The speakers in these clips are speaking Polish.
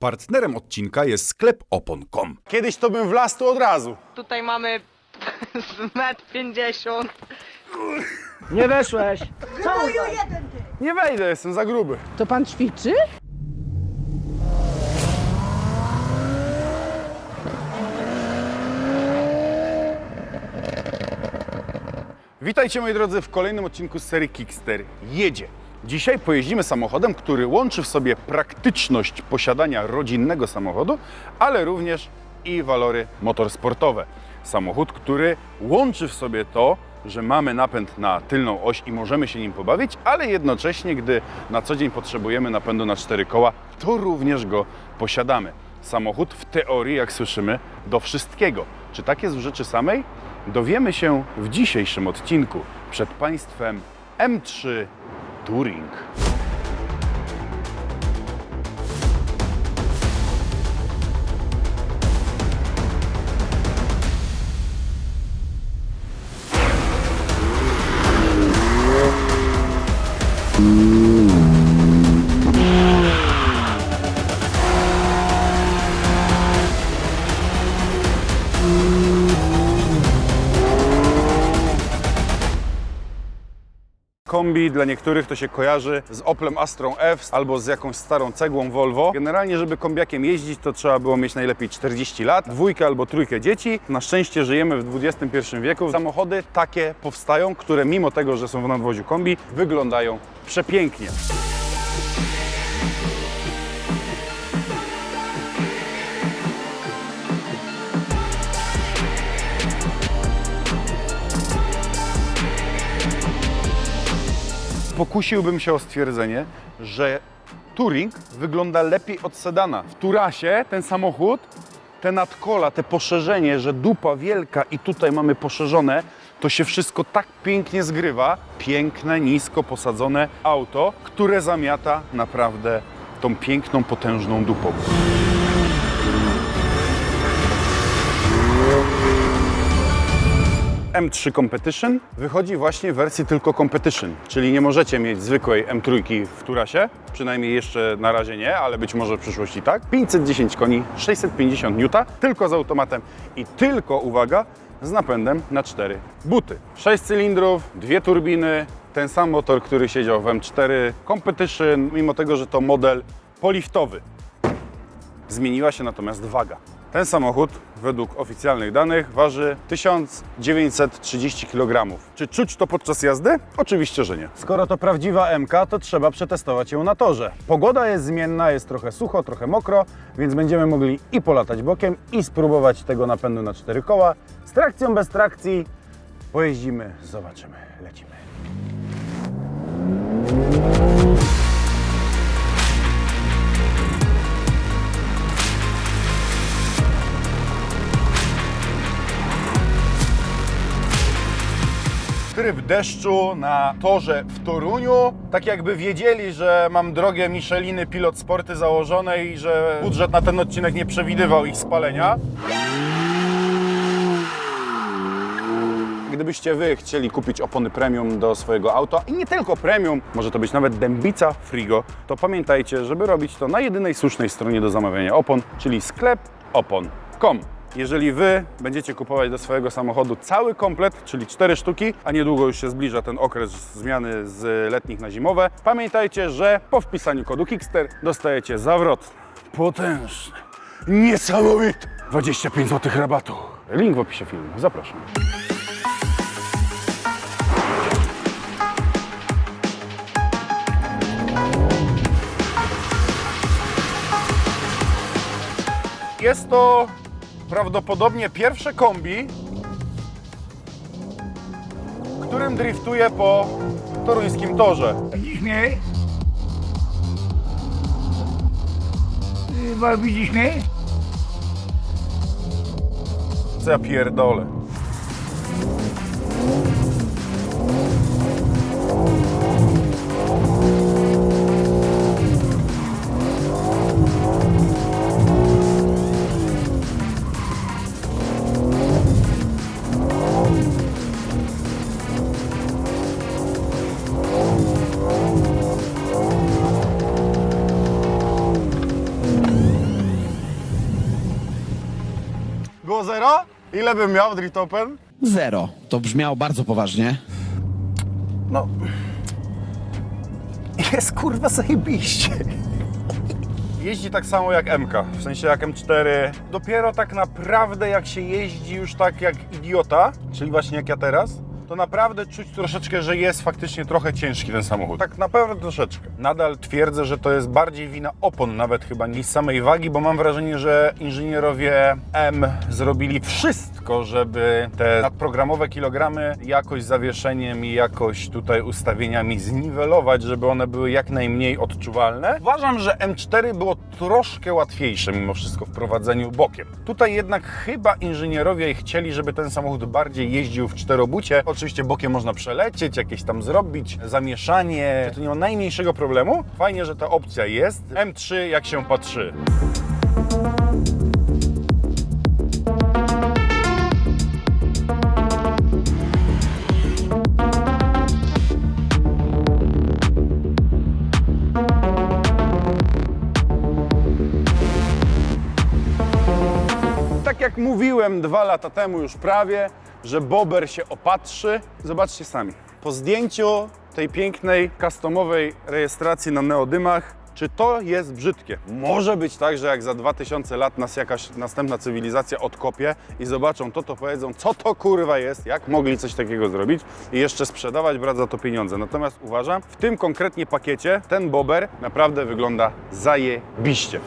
Partnerem odcinka jest sklep opon.com. Kiedyś to bym wlazł tu od razu. Tutaj mamy z metr 50. Nie weszłeś. Nie wejdę, jestem za gruby. To pan ćwiczy? Witajcie moi drodzy w kolejnym odcinku z serii Kickster Jedzie. Dzisiaj pojeździmy samochodem, który łączy w sobie praktyczność posiadania rodzinnego samochodu, ale również i walory motorsportowe. Samochód, który łączy w sobie to, że mamy napęd na tylną oś i możemy się nim pobawić, ale jednocześnie, gdy na co dzień potrzebujemy napędu na cztery koła, to również go posiadamy. Samochód w teorii, jak słyszymy, do wszystkiego. Czy tak jest w rzeczy samej? Dowiemy się w dzisiejszym odcinku. Przed Państwem M3 Touring. Kombi dla niektórych to się kojarzy z Oplem Astrą F albo z jakąś starą cegłą Volvo. Generalnie, żeby kombiakiem jeździć, to trzeba było mieć najlepiej 40 lat, dwójkę albo trójkę dzieci. Na szczęście żyjemy w XXI wieku. Samochody takie powstają, które mimo tego, że są w nadwoziu kombi, wyglądają przepięknie. Pokusiłbym się o stwierdzenie, że Touring wygląda lepiej od sedana. W Turasie ten samochód, te nadkola, te poszerzenie, że dupa wielka i tutaj mamy poszerzone, to się wszystko tak pięknie zgrywa. Piękne, nisko posadzone auto, które zamiata naprawdę tą piękną, potężną dupą. M3 Competition wychodzi właśnie w wersji tylko Competition, czyli nie możecie mieć zwykłej M3 w Turasie, przynajmniej jeszcze na razie nie, ale być może w przyszłości tak. 510 koni, 650 N, tylko z automatem i tylko, uwaga, z napędem na 4 buty. 6 cylindrów, dwie turbiny, ten sam motor, który siedział w M4 Competition, mimo tego, że to model poliftowy. Zmieniła się natomiast waga. Ten samochód, według oficjalnych danych, waży 1930 kg. Czy czuć to podczas jazdy? Oczywiście, że nie. Skoro to prawdziwa MK, to trzeba przetestować ją na torze. Pogoda jest zmienna, jest trochę sucho, trochę mokro, więc będziemy mogli i polatać bokiem, i spróbować tego napędu na cztery koła. Z trakcją, bez trakcji. Pojeździmy, zobaczymy, lecimy. Tryb deszczu na torze w Toruniu. Tak jakby wiedzieli, że mam drogę Micheliny pilot sporty założone i że budżet na ten odcinek nie przewidywał ich spalenia. Gdybyście Wy chcieli kupić opony premium do swojego auta i nie tylko premium, może to być nawet dębica Frigo, to pamiętajcie, żeby robić to na jedynej słusznej stronie do zamawiania opon, czyli sklep opon.com. Jeżeli Wy będziecie kupować do swojego samochodu cały komplet, czyli cztery sztuki, a niedługo już się zbliża ten okres zmiany z letnich na zimowe, pamiętajcie, że po wpisaniu kodu Kickster dostajecie zawrot potężny, niesamowity 25 zł rabatu. Link w opisie filmu. Zapraszam. Jest to prawdopodobnie pierwsze kombi, którym driftuję po toruńskim torze. Widzisz mnie? Chyba widzisz mnie? Co ja pierdolę. Ile bym miał Drift Open? Zero. To brzmiało bardzo poważnie. No. Jest kurwa zajebiście. Jeździ tak samo jak MK, w sensie jak M4. Dopiero tak naprawdę jak się jeździ już tak jak idiota, czyli właśnie jak ja teraz, to naprawdę czuć troszeczkę, że jest faktycznie trochę ciężki ten samochód. Tak naprawdę troszeczkę. Nadal twierdzę, że to jest bardziej wina opon nawet chyba niż samej wagi, bo mam wrażenie, że inżynierowie M zrobili wszystko, żeby te nadprogramowe kilogramy jakoś zawieszeniem i jakoś tutaj ustawieniami zniwelować, żeby one były jak najmniej odczuwalne. Uważam, że M4 było troszkę łatwiejsze mimo wszystko w prowadzeniu bokiem. Tutaj jednak chyba inżynierowie chcieli, żeby ten samochód bardziej jeździł w czterobucie. Oczywiście bokiem można przelecieć, jakieś tam zrobić, zamieszanie. To nie ma najmniejszego problemu. Fajnie, że ta opcja jest. M3 jak się patrzy. Mówiłem dwa lata temu już prawie, że Bober się opatrzy. Zobaczcie sami. Po zdjęciu tej pięknej, customowej rejestracji na neodymach, czy to jest brzydkie? Może być tak, że jak za 2000 lat nas jakaś następna cywilizacja odkopie i zobaczą to, to powiedzą, co to kurwa jest, jak mogli coś takiego zrobić i jeszcze sprzedawać, brać za to pieniądze. Natomiast uważam, w tym konkretnie pakiecie ten Bober naprawdę wygląda zajebiście.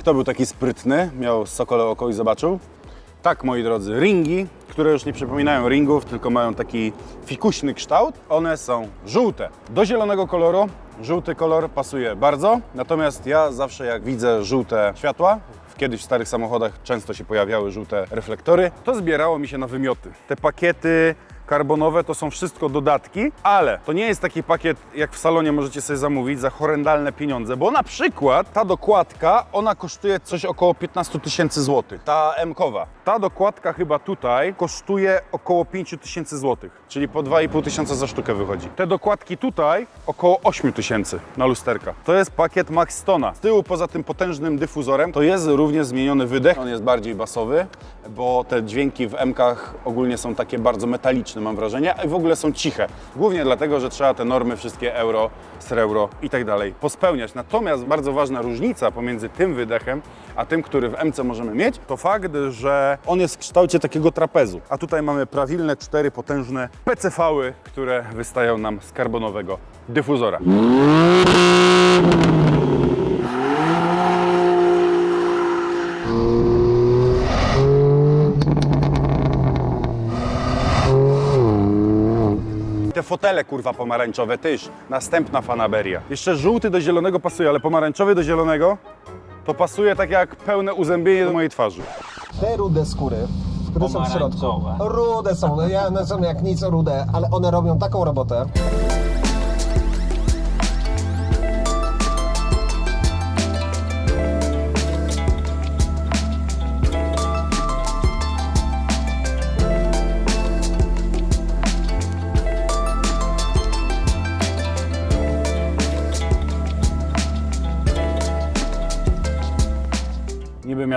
Kto był taki sprytny, miał sokole oko i zobaczył? Tak, moi drodzy, ringi, które już nie przypominają ringów, tylko mają taki fikuśny kształt. One są żółte. Do zielonego koloru żółty kolor pasuje bardzo, natomiast ja zawsze jak widzę żółte światła, Kiedyś w starych samochodach często się pojawiały żółte reflektory. To zbierało mi się na wymioty. Te pakiety karbonowe to są wszystko dodatki, ale to nie jest taki pakiet, jak w salonie możecie sobie zamówić za horrendalne pieniądze, bo na przykład ta dokładka, ona kosztuje coś około 15 tysięcy złotych. Ta M-kowa. Ta dokładka chyba tutaj kosztuje około 5 tysięcy złotych, czyli po 2,5 tysiąca za sztukę wychodzi. Te dokładki tutaj około 8 tysięcy na lusterka. To jest pakiet Max Stona. Z tyłu poza tym potężnym dyfuzorem to jest również zmieniony wydech. On jest bardziej basowy, bo te dźwięki w M-kach ogólnie są takie bardzo metaliczne, mam wrażenie, i w ogóle są ciche. Głównie dlatego, że trzeba te normy wszystkie euro, sreuro i tak dalej pospełniać. Natomiast bardzo ważna różnica pomiędzy tym wydechem, a tym, który w MC możemy mieć, to fakt, że on jest w kształcie takiego trapezu. A tutaj mamy prawilne cztery potężne PCV-y, które wystają nam z karbonowego dyfuzora. Te fotele kurwa pomarańczowe też. Następna fanaberia. Jeszcze żółty do zielonego pasuje, ale pomarańczowy do zielonego to pasuje tak jak pełne uzębienie do mojej twarzy. Te rude skóry, które są w środku. Rude są, no ja, one są jak nic rude, ale one robią taką robotę.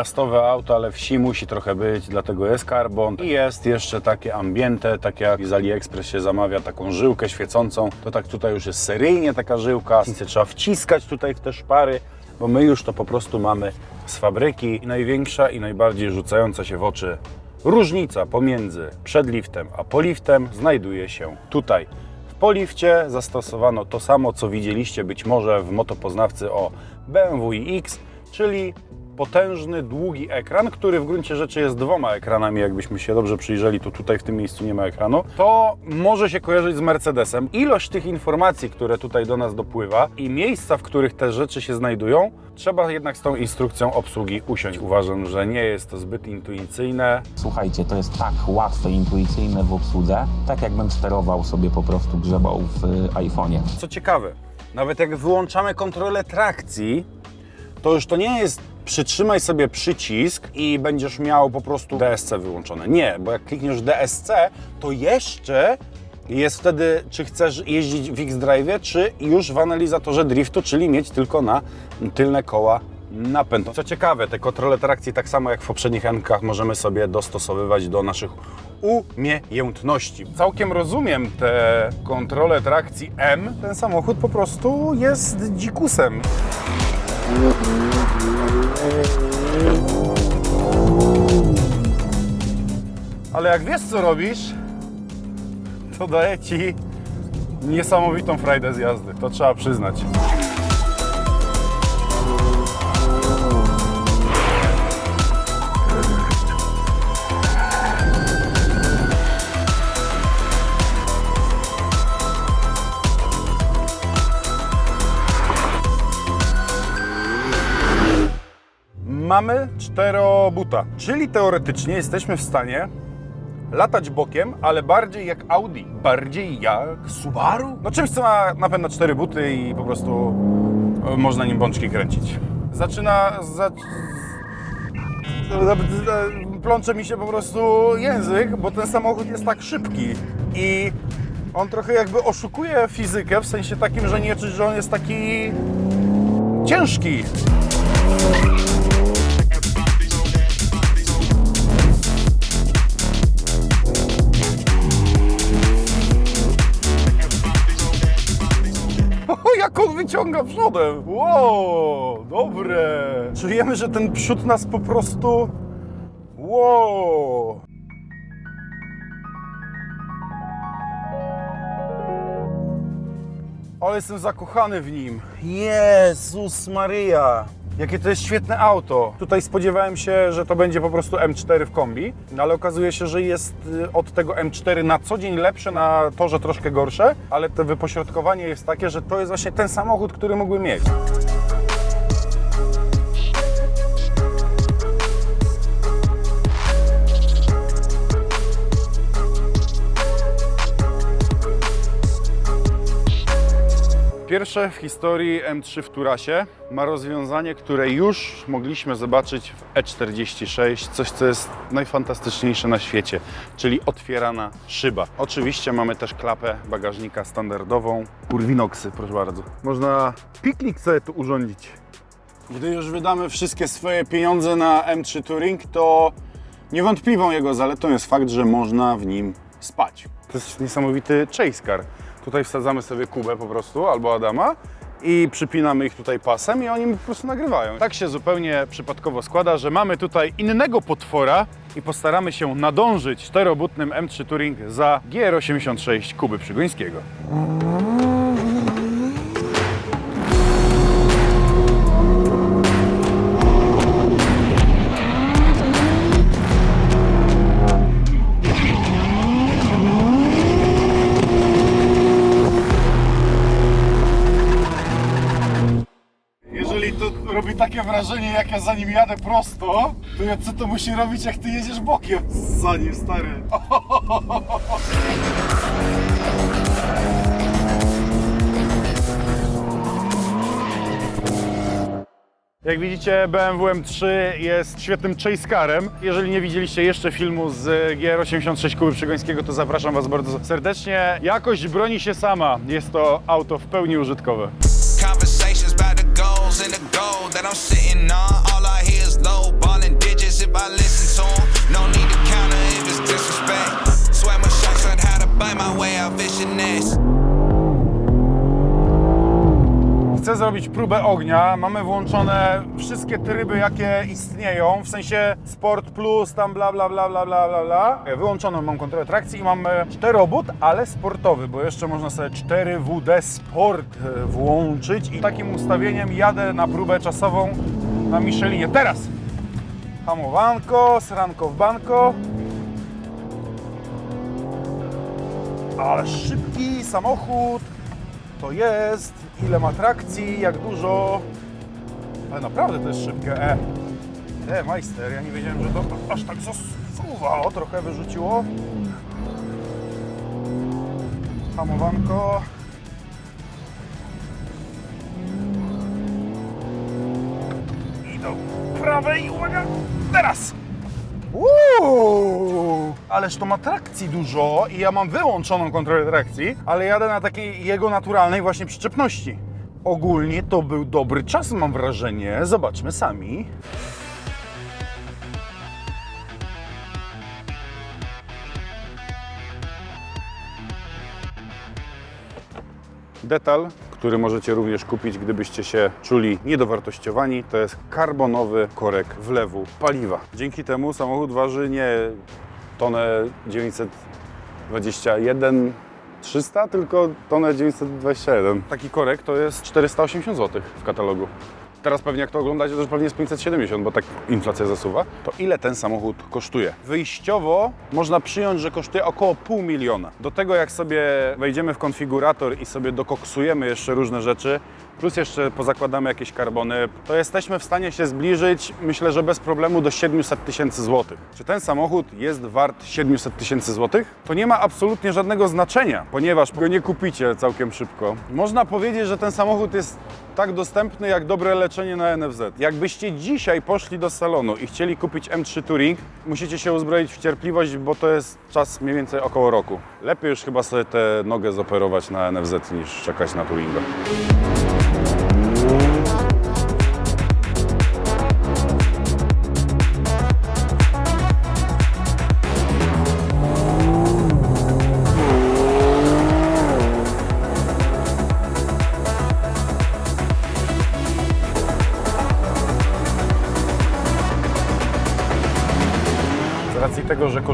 Miastowe auto, ale wsi musi trochę być, dlatego jest karbon. I jest jeszcze takie ambiente, tak jak z AliExpress się zamawia taką żyłkę świecącą, to tak tutaj już jest seryjnie taka żyłka. Trzeba wciskać tutaj w te szpary, bo my już to po prostu mamy z fabryki. I największa i najbardziej rzucająca się w oczy różnica pomiędzy przedliftem a poliftem znajduje się tutaj. W polifcie zastosowano to samo, co widzieliście być może w motopoznawcy o BMW iX, czyli potężny, długi ekran, który w gruncie rzeczy jest dwoma ekranami, jakbyśmy się dobrze przyjrzeli, to tutaj w tym miejscu nie ma ekranu, to może się kojarzyć z Mercedesem. Ilość tych informacji, które tutaj do nas dopływa i miejsca, w których te rzeczy się znajdują, trzeba jednak z tą instrukcją obsługi usiąść. Uważam, że nie jest to zbyt intuicyjne. Słuchajcie, to jest tak łatwe, intuicyjne w obsłudze, tak jakbym sterował sobie po prostu grzebał w y, iPhone'ie. Co ciekawe, nawet jak wyłączamy kontrolę trakcji, to już to nie jest przytrzymaj sobie przycisk i będziesz miał po prostu DSC wyłączone. Nie, bo jak klikniesz DSC, to jeszcze Jest wtedy, czy chcesz jeździć w X-Drive, czy już w analizatorze driftu, czyli mieć tylko na tylne koła napęd. Co ciekawe, te kontrole trakcji, tak samo jak w poprzednich N-kach, możemy sobie dostosowywać do naszych umiejętności. Całkiem rozumiem te kontrole trakcji M. Ten samochód po prostu jest dzikusem. Ale jak wiesz co robisz, to daje ci niesamowitą frajdę z jazdy. To trzeba przyznać. Mamy czterobuta, czyli teoretycznie jesteśmy w stanie latać bokiem, ale bardziej jak Audi, bardziej jak Subaru. No czymś, co ma napęd na cztery buty i po prostu e, można nim bączki kręcić. Zaczyna... Za... Plącze mi się po prostu język, bo ten samochód jest tak szybki i on trochę jakby oszukuje fizykę w sensie takim, że nie czuć, że on jest taki ciężki. Jak on wyciąga przodem! Wow, dobre! Czujemy, że ten przód nas po prostu... Wow! Ale jestem zakochany w nim. Jezus Maryja! Jakie to jest świetne auto. Tutaj spodziewałem się, że to będzie po prostu M4 w kombi, ale okazuje się, że jest y, od tego M4 na co dzień lepsze, na torze troszkę gorsze, ale to wypośrodkowanie jest takie, że to jest właśnie ten samochód, który mógłby mieć. Pierwsze w historii M3 w Turasie ma rozwiązanie, które już mogliśmy zobaczyć w E46, coś co jest najfantastyczniejsze na świecie, czyli otwierana szyba. Oczywiście mamy też klapę bagażnika standardową, Urwinoxy, proszę bardzo. Można piknik sobie tu urządzić. Gdy już wydamy wszystkie swoje pieniądze na M3 Touring, to niewątpliwą jego zaletą jest fakt, że można w nim spać. To jest niesamowity chase car. Tutaj wsadzamy sobie Kubę po prostu, albo Adama i przypinamy ich tutaj pasem i oni po prostu nagrywają. Tak się zupełnie przypadkowo składa, że mamy tutaj innego potwora i postaramy się nadążyć czterobutnym M3 Touring za GR86 Kuby Przygońskiego. Wrażenie, jak ja za nim jadę prosto, to ja co to musi robić, jak ty jedziesz bokiem za nim, stary? Jak widzicie, BMW M3 jest świetnym chase carem. Jeżeli nie widzieliście jeszcze filmu z GR86 Kuby Przygońskiego, to zapraszam Was bardzo serdecznie. Jakość broni się sama. Jest to auto w pełni użytkowe. That I'm sitting on. All I hear is low balling digits if I listen to 'em. No need to counter if it's disrespect. Swear my shots on how to bite my way out. Chcę zrobić próbę ognia. Mamy włączone wszystkie tryby, jakie istnieją, w sensie Sport Plus, tam bla bla bla bla bla bla bla. Wyłączoną mam kontrolę trakcji i mam e, czterobut, ale sportowy, bo jeszcze można sobie 4WD Sport e, włączyć i takim ustawieniem jadę na próbę czasową na Michelinie. Teraz! Hamowanko, sranko w banko. Ale szybki samochód to jest, ile ma trakcji, jak dużo. Ale naprawdę to jest szybkie. E, e majster, ja nie wiedziałem, że to aż tak zasuwa. O, trochę wyrzuciło. Hamowanko. I do prawej, uwaga, teraz! Uuu, ależ to ma trakcji dużo i ja mam wyłączoną kontrolę trakcji, ale jadę na takiej jego naturalnej właśnie przyczepności. Ogólnie to był dobry czas, mam wrażenie. Zobaczmy sami. Detal, który możecie również kupić, gdybyście się czuli niedowartościowani, to jest karbonowy korek wlewu paliwa. Dzięki temu samochód waży nie tonę 921 300, tylko tonę 921. Taki korek to jest 480 zł w katalogu. Teraz pewnie jak to oglądacie, to już pewnie jest 570, bo tak inflacja zasuwa. To ile ten samochód kosztuje? Wyjściowo można przyjąć, że kosztuje około pół miliona. Do tego jak sobie wejdziemy w konfigurator i sobie dokoksujemy jeszcze różne rzeczy, plus jeszcze pozakładamy jakieś karbony, to jesteśmy w stanie się zbliżyć, myślę, że bez problemu do 700 tysięcy złotych. Czy ten samochód jest wart 700 tysięcy złotych? To nie ma absolutnie żadnego znaczenia, ponieważ go nie kupicie całkiem szybko. Można powiedzieć, że ten samochód jest tak dostępny jak dobre leczenie na NFZ. Jakbyście dzisiaj poszli do salonu i chcieli kupić M3 Touring, musicie się uzbroić w cierpliwość, bo to jest czas mniej więcej około roku. Lepiej już chyba sobie tę nogę zoperować na NFZ niż czekać na Touringa.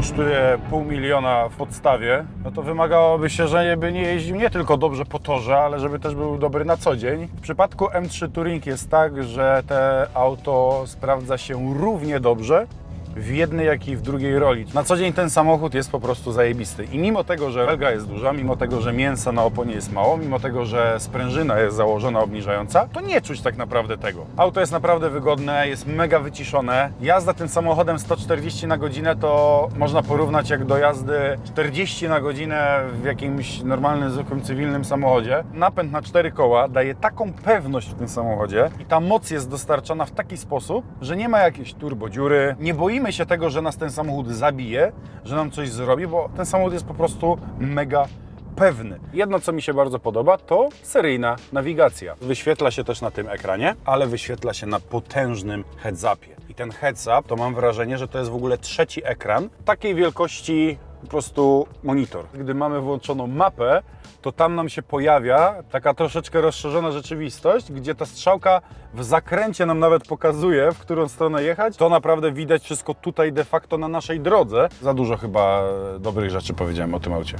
Kosztuje pół miliona w podstawie, no to wymagałoby się, żeby nie jeździł nie tylko dobrze po torze, ale żeby też był dobry na co dzień. W przypadku M3 Touring jest tak, że te auto sprawdza się równie dobrze w jednej, jak i w drugiej roli. Na co dzień ten samochód jest po prostu zajebisty. I mimo tego, że felga jest duża, mimo tego, że mięsa na oponie jest mało, mimo tego, że sprężyna jest założona obniżająca, to nie czuć tak naprawdę tego. Auto jest naprawdę wygodne, jest mega wyciszone. Jazda tym samochodem 140 na godzinę to można porównać jak do jazdy 40 na godzinę w jakimś normalnym, zwykłym, cywilnym samochodzie. Napęd na cztery koła daje taką pewność w tym samochodzie i ta moc jest dostarczana w taki sposób, że nie ma jakiejś turbodziury, nie boimy się tego, że nas ten samochód zabije, że nam coś zrobi, bo ten samochód jest po prostu mega pewny. Jedno, co mi się bardzo podoba, to seryjna nawigacja. Wyświetla się też na tym ekranie, ale wyświetla się na potężnym heads-upie. I ten heads-up, to mam wrażenie, że to jest w ogóle trzeci ekran takiej wielkości po prostu monitor. Gdy mamy włączoną mapę, to tam nam się pojawia taka troszeczkę rozszerzona rzeczywistość, gdzie ta strzałka w zakręcie nam nawet pokazuje, w którą stronę jechać. To naprawdę widać wszystko tutaj de facto na naszej drodze. Za dużo chyba e, dobrych rzeczy powiedziałem o tym aucie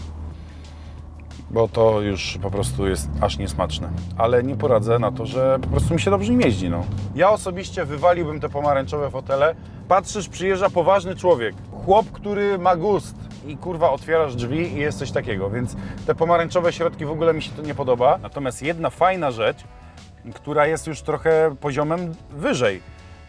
bo to już po prostu jest aż niesmaczne. Ale nie poradzę na to, że po prostu mi się dobrze nim jeździ. No. Ja osobiście wywaliłbym te pomarańczowe fotele. Patrzysz, przyjeżdża poważny człowiek, chłop, który ma gust i kurwa otwierasz drzwi i jest coś takiego, więc te pomarańczowe środki w ogóle mi się to nie podoba. Natomiast jedna fajna rzecz, która jest już trochę poziomem wyżej,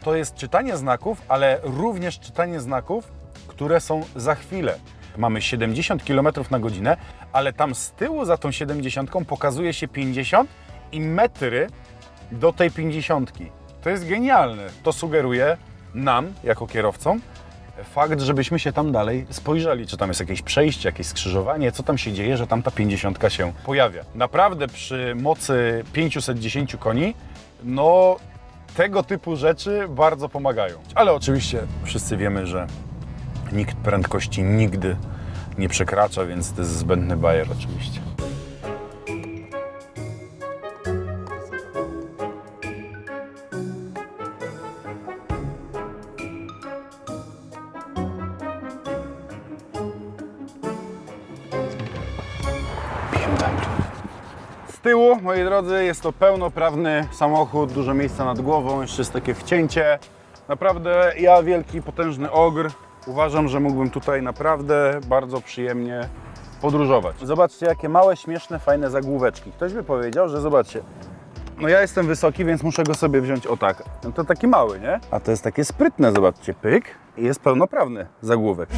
to jest czytanie znaków, ale również czytanie znaków, które są za chwilę. Mamy 70 km na godzinę, ale tam z tyłu za tą 70 pokazuje się 50 i metry do tej 50. To jest genialne. To sugeruje nam, jako kierowcom, fakt, żebyśmy się tam dalej spojrzeli, czy tam jest jakieś przejście, jakieś skrzyżowanie, co tam się dzieje, że tam ta 50 się pojawia. Naprawdę przy mocy 510 koni, no tego typu rzeczy bardzo pomagają. Ale oczywiście wszyscy wiemy, że nikt prędkości nigdy nie przekracza, więc to jest zbędny bajer oczywiście. Moi drodzy, jest to pełnoprawny samochód, dużo miejsca nad głową, jeszcze jest takie wcięcie. Naprawdę ja, wielki, potężny ogr, uważam, że mógłbym tutaj naprawdę bardzo przyjemnie podróżować. Zobaczcie, jakie małe, śmieszne, fajne zagłóweczki. Ktoś by powiedział, że zobaczcie, no ja jestem wysoki, więc muszę go sobie wziąć o tak. No to taki mały, nie? A to jest takie sprytne, zobaczcie, pyk i jest pełnoprawny zagłówek.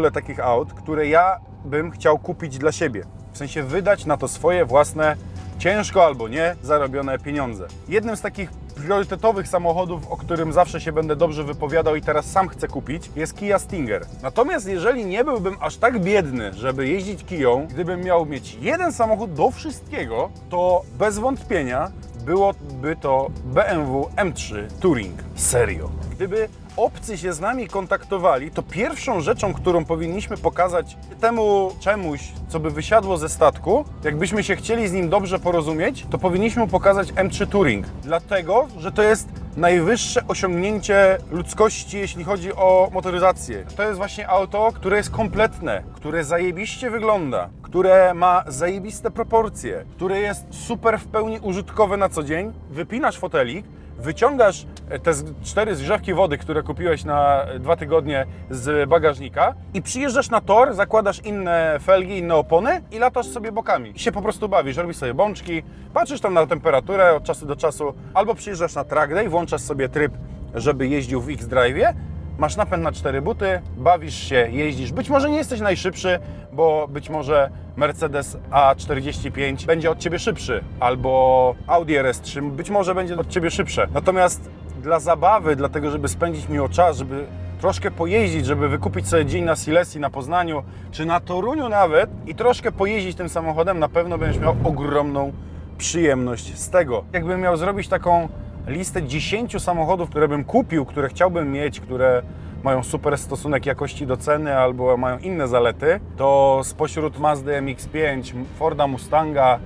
Ogóle takich aut, które ja bym chciał kupić dla siebie. W sensie wydać na to swoje własne, ciężko albo nie, zarobione pieniądze. Jednym z takich priorytetowych samochodów, o którym zawsze się będę dobrze wypowiadał i teraz sam chcę kupić, jest Kia Stinger. Natomiast jeżeli nie byłbym aż tak biedny, żeby jeździć Kiją, gdybym miał mieć jeden samochód do wszystkiego, to bez wątpienia byłoby to BMW M3 Touring. Serio. Gdyby obcy się z nami kontaktowali, to pierwszą rzeczą, którą powinniśmy pokazać temu czemuś, co by wysiadło ze statku, jakbyśmy się chcieli z nim dobrze porozumieć, to powinniśmy pokazać M3 Touring. Dlatego, że to jest najwyższe osiągnięcie ludzkości, jeśli chodzi o motoryzację. To jest właśnie auto, które jest kompletne, które zajebiście wygląda, które ma zajebiste proporcje, które jest super w pełni użytkowe na co dzień. Wypinasz fotelik, wyciągasz te z- cztery zgrzewki wody, które kupiłeś na dwa tygodnie z bagażnika i przyjeżdżasz na tor, zakładasz inne felgi, inne opony i latasz sobie bokami. I się po prostu bawisz, robisz sobie bączki, patrzysz tam na temperaturę od czasu do czasu, albo przyjeżdżasz na track day, włączasz sobie tryb, żeby jeździł w X-Drive, masz napęd na cztery buty, bawisz się, jeździsz. Być może nie jesteś najszybszy, bo być może Mercedes A45 będzie od Ciebie szybszy, albo Audi RS3 być może będzie od Ciebie szybsze. Natomiast dla zabawy, dlatego żeby spędzić miło czas, żeby troszkę pojeździć, żeby wykupić sobie dzień na Silesii, na Poznaniu, czy na Toruniu nawet i troszkę pojeździć tym samochodem, na pewno będziesz miał ogromną przyjemność z tego. Jakbym miał zrobić taką listę 10 samochodów, które bym kupił, które chciałbym mieć, które mają super stosunek jakości do ceny albo mają inne zalety, to spośród Mazdy MX-5, Forda Mustanga,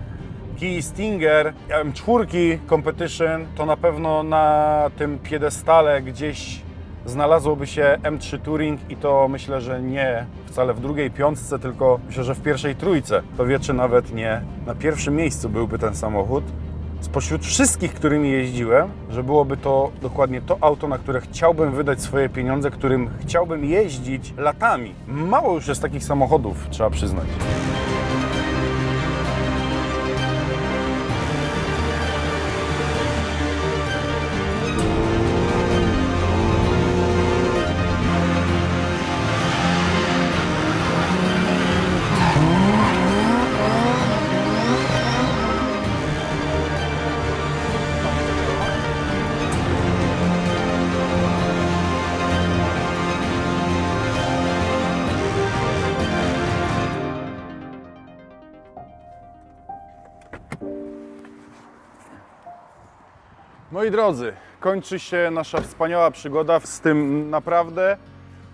Kia Stinger, M4 Competition, to na pewno na tym piedestale gdzieś znalazłoby się M3 Touring i to myślę, że nie wcale w drugiej piątce, tylko myślę, że w pierwszej trójce. To wie, czy nawet nie na pierwszym miejscu byłby ten samochód. Spośród wszystkich, którymi jeździłem, że byłoby to dokładnie to auto, na które chciałbym wydać swoje pieniądze, którym chciałbym jeździć latami. Mało już jest takich samochodów, trzeba przyznać. Moi drodzy, kończy się nasza wspaniała przygoda z tym naprawdę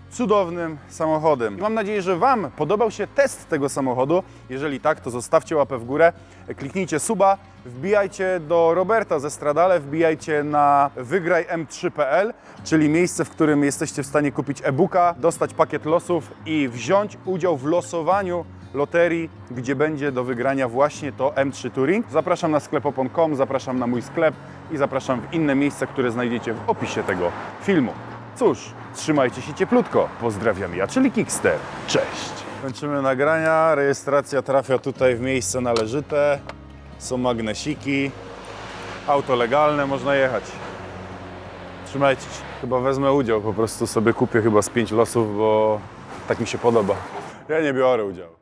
cudownym samochodem. I mam nadzieję, że Wam podobał się test tego samochodu. Jeżeli tak, to zostawcie łapę w górę, kliknijcie suba, wbijajcie do Roberta ze Stradale, wbijajcie na wygrajm3.pl, czyli miejsce, w którym jesteście w stanie kupić e-booka, dostać pakiet losów i wziąć udział w losowaniu loterii, gdzie będzie do wygrania właśnie to M3 Touring. Zapraszam na sklepopon.com, zapraszam na mój sklep i zapraszam w inne miejsca, które znajdziecie w opisie tego filmu. Cóż, trzymajcie się cieplutko. Pozdrawiam ja, czyli Kickster. Cześć! Kończymy nagrania, rejestracja trafia tutaj w miejsce należyte. Są magnesiki. Auto legalne, można jechać. Trzymajcie się. Chyba wezmę udział, po prostu sobie kupię chyba z pięć losów, bo tak mi się podoba. Ja nie biorę udziału.